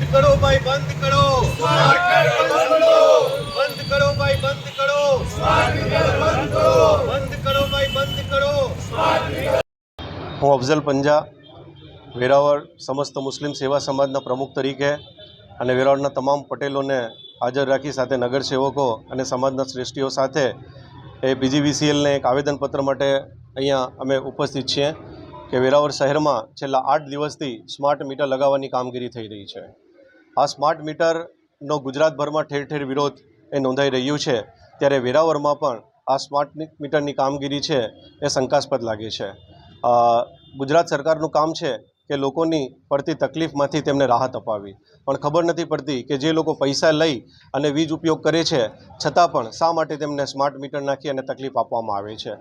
બંધ કરો ભાઈ, બંધ કરો. બંધ કરો ભાઈ, બંધ કરો. બંધ કરો ભાઈ, બંધ કરો. હું અફઝલ પંજા, વેરાવળ સમસ્ત મુસ્લિમ સેવા સમાજના પ્રમુખ તરીકે અને વેરાવળના તમામ પટેલોને હાજર રાખી સાથે નગરસેવકો અને સમાજના શ્રેષ્ઠીઓ સાથે એ પીજીવીસીએલને એક આવેદનપત્ર માટે અહીંયા અમે ઉપસ્થિત છીએ કે વેરાવળ શહેરમાં છેલ્લા આઠ દિવસથી સ્માર્ટ મીટર લગાવવાની કામગીરી થઈ રહી છે. આ સ્માર્ટ મીટરનો ગુજરાતભરમાં ઠેર ઠેર વિરોધ એ નોંધાઈ રહ્યું છે. ત્યારે વેરાવળમાં પણ આ સ્માર્ટ મીટરની કામગીરી છે એ શંકાસ્પદ લાગે છે. ગુજરાત સરકારનું કામ છે કે લોકોની પડતી તકલીફમાંથી તેમને રાહત અપાવી. પણ ખબર નથી પડતી કે જે લોકો પૈસા લઈ અને વીજ ઉપયોગ કરે છે, છતાં પણ શા માટે તેમને સ્માર્ટ મીટર નાખી અને તકલીફ આપવામાં આવે છે?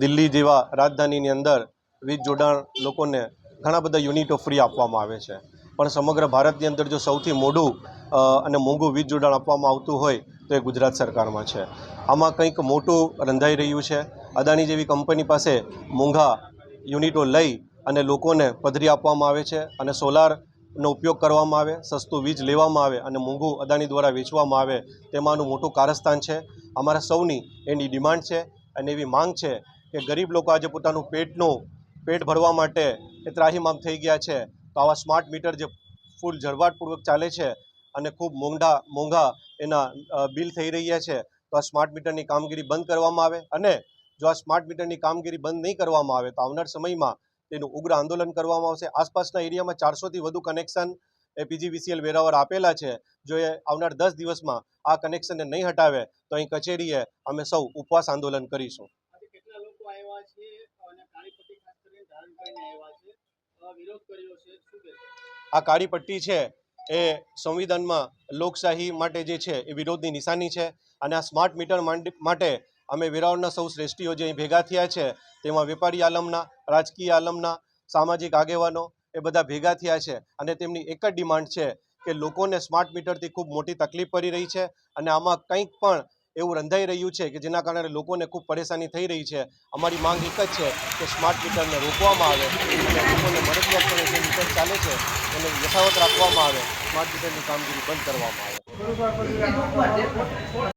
દિલ્હી જેવા રાજધાનીની અંદર વીજ જોડાણ લોકોને ઘણા બધા યુનિટો ફ્રી આપવામાં આવે છે. પણ સમગ્ર ભારતની અંદર જો સૌથી મોડું અને મોંઘું વીજ જોડાણ આપવામાં આવતું હોય, તો એ ગુજરાત સરકારમાં છે. આમાં કંઈક મોટું રંધાઈ રહ્યું છે. અદાણી જેવી કંપની પાસે મોંઘા યુનિટો લઈ અને લોકોને પધરી આપવામાં આવે છે અને સોલારનો ઉપયોગ કરવામાં આવે, સસ્તું વીજ લેવામાં આવે અને મોંઘું અદાણી દ્વારા વેચવામાં આવે, તેમાંનું મોટું કારસ્તાન છે. અમારા સૌની એની ડિમાન્ડ છે અને એવી માંગ છે કે ગરીબ લોકો આજે પોતાનું પેટનું, પેટ ભરવા માટે એ ત્રાહીમામ થઈ ગયા છે. તો આવા સ્માર્ટ મીટર જે ફૂલ ઝળવાટપૂર્વક ચાલે છે અને ખૂબ મોંઘા મોંઘા એના બિલ થઈ રહ્યા છે, તો આ સ્માર્ટ મીટરની કામગીરી બંધ કરવામાં આવે અને જો આ સ્માર્ટ મીટરની કામગીરી બંધ નહીં કરવામાં આવે તો આવનાર સમયમાં તેનું ઉગ્ર આંદોલન કરવામાં આવશે. આસપાસના એરિયામાં ચારસોથી વધુ કનેક્શન એ પીજીવીસીએલ વેરાવર આપેલા છે. જો એ આવનાર દસ દિવસમાં આ કનેક્શનને નહીં હટાવે તો અહીં કચેરીએ અમે સૌ ઉપવાસ આંદોલન કરીશું. આ કાળી પટ્ટી છે એ સંવિધાનમાં લોકશાહી માટે જે છે એ વિરોધની નિશાની છે અને આ સ્માર્ટ મીટર માટે અમે વેરાવળના સૌ શ્રેષ્ઠીઓ જે અહીં ભેગા થયા છે, તેમાં વેપારી આલમના, રાજકીય આલમના, સામાજિક આગેવાનો એ બધા ભેગા થયા છે અને તેમની એક જ ડિમાન્ડ છે કે લોકોને સ્માર્ટ મીટરથી ખૂબ મોટી તકલીફ પડી રહી છે અને આમાં કંઈક પણ એવું રંધાઈ રહ્યું છે કે જેના કારણે લોકોને ખૂબ પરેશાની થઈ રહી છે. અમારી માંગ એક જ છે કે સ્માર્ટ મીટરને રોકવામાં આવે અને લોકોને મદદરૂપ જે મીટર ચાલે છે એને યથાવત રાખવામાં આવે. સ્માર્ટ મીટરની કામગીરી બંધ કરવામાં આવે.